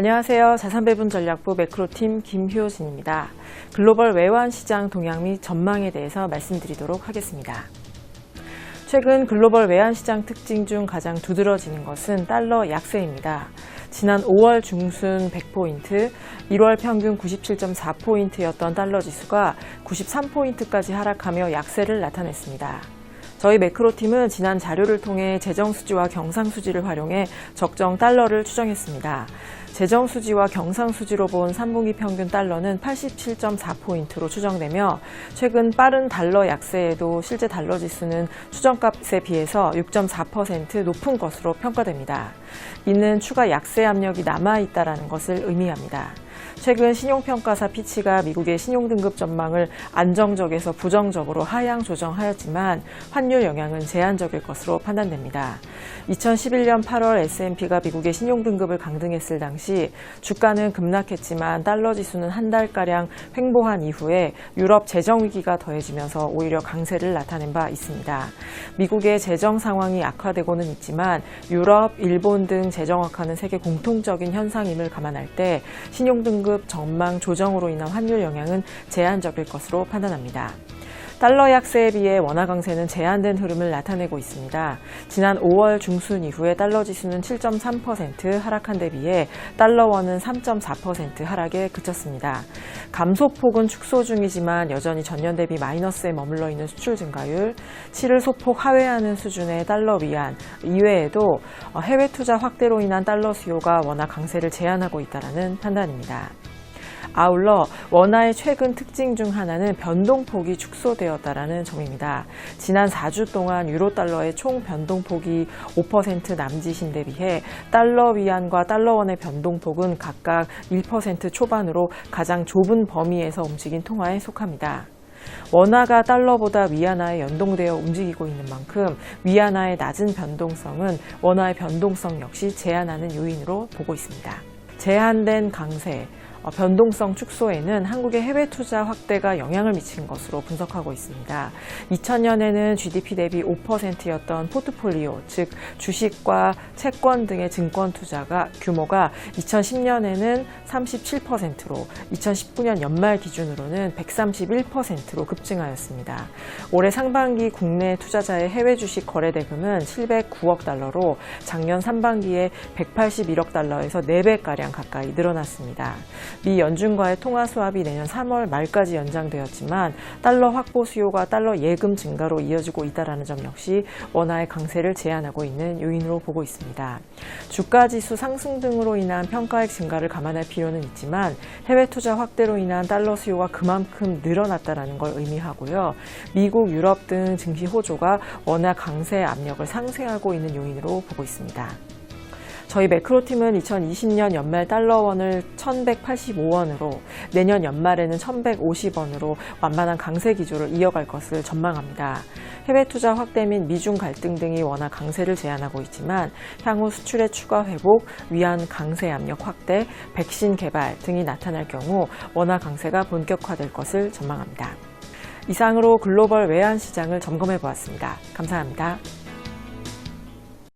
안녕하세요. 자산배분 전략부 매크로팀 김효진입니다. 글로벌 외환 시장 동향 및 전망에 대해서 말씀드리도록 하겠습니다. 최근 글로벌 외환 시장 특징 중 가장 두드러지는 것은 달러 약세입니다. 지난 5월 중순 100포인트, 1월 평균 97.4포인트였던 달러 지수가 93포인트까지 하락하며 약세를 나타냈습니다. 저희 매크로팀은 지난 자료를 통해 재정수지와 경상수지를 활용해 적정 달러를 추정했습니다. 재정수지와 경상수지로 본 3분기 평균 달러는 87.4포인트로 추정되며 최근 빠른 달러 약세에도 실제 달러 지수는 추정값에 비해서 6.4% 높은 것으로 평가됩니다. 이는 추가 약세 압력이 남아있다는 것을 의미합니다. 최근 신용평가사 피치가 미국의 신용등급 전망을 안정적에서 부정적으로 하향 조정하였지만 환율 영향은 제한적일 것으로 판단됩니다. 2011년 8월 S&P가 미국의 신용등급을 강등했을 당시 주가는 급락했지만 달러 지수는 한 달가량 횡보한 이후에 유럽 재정 위기가 더해지면서 오히려 강세를 나타낸 바 있습니다. 미국의 재정 상황이 악화되고는 있지만 유럽, 일본 등 재정 악화는 세계 공통적인 현상임을 감안할 때 신용등급 전망 조정으로 인한 환율 영향은 제한적일 것으로 판단합니다. 달러 약세에 비해 원화 강세는 제한된 흐름을 나타내고 있습니다. 지난 5월 중순 이후에 달러 지수는 7.3% 하락한 데 비해 달러원은 3.4% 하락에 그쳤습니다. 감소폭은 축소 중이지만 여전히 전년 대비 마이너스에 머물러 있는 수출 증가율, 7을 소폭 하회하는 수준의 달러 위안 이외에도 해외 투자 확대로 인한 달러 수요가 원화 강세를 제한하고 있다는 판단입니다. 아울러 원화의 최근 특징 중 하나는 변동폭이 축소되었다는 점입니다. 지난 4주 동안 유로 달러의 총 변동폭이 5% 남짓인데 비해 달러 위안과 달러원의 변동폭은 각각 1% 초반으로 가장 좁은 범위에서 움직인 통화에 속합니다. 원화가 달러보다 위안화에 연동되어 움직이고 있는 만큼 위안화의 낮은 변동성은 원화의 변동성 역시 제한하는 요인으로 보고 있습니다. 제한된 강세, 어, 변동성 축소에는 한국의 해외 투자 확대가 영향을 미친 것으로 분석하고 있습니다. 2000년에는 GDP 대비 5%였던 포트폴리오, 즉 주식과 채권 등의 증권 투자가 규모가 2010년에는 37%로 2019년 연말 기준으로는 131%로 급증하였습니다. 올해 상반기 국내 투자자의 해외 주식 거래 대금은 709억 달러로 작년 상반기에 181억 달러에서 4배가량 가까이 늘어났습니다. 미 연준과의 통화 수합이 내년 3월 말까지 연장되었지만 달러 확보 수요가 달러 예금 증가로 이어지고 있다는 점 역시 원화의 강세를 제한하고 있는 요인으로 보고 있습니다. 주가 지수 상승 등으로 인한 평가액 증가를 감안할 필요는 있지만 해외 투자 확대로 인한 달러 수요가 그만큼 늘어났다는 걸 의미하고요. 미국, 유럽 등 증시 호조가 원화 강세 압력을 상쇄하고 있는 요인으로 보고 있습니다. 저희 매크로팀은 2020년 연말 달러원을 1185원으로 내년 연말에는 1150원으로 완만한 강세 기조를 이어갈 것을 전망합니다. 해외 투자 확대 및 미중 갈등 등이 워낙 강세를 제한하고 있지만 향후 수출의 추가 회복, 위안 강세 압력 확대, 백신 개발 등이 나타날 경우 원화 강세가 본격화될 것을 전망합니다. 이상으로 글로벌 외환 시장을 점검해 보았습니다. 감사합니다.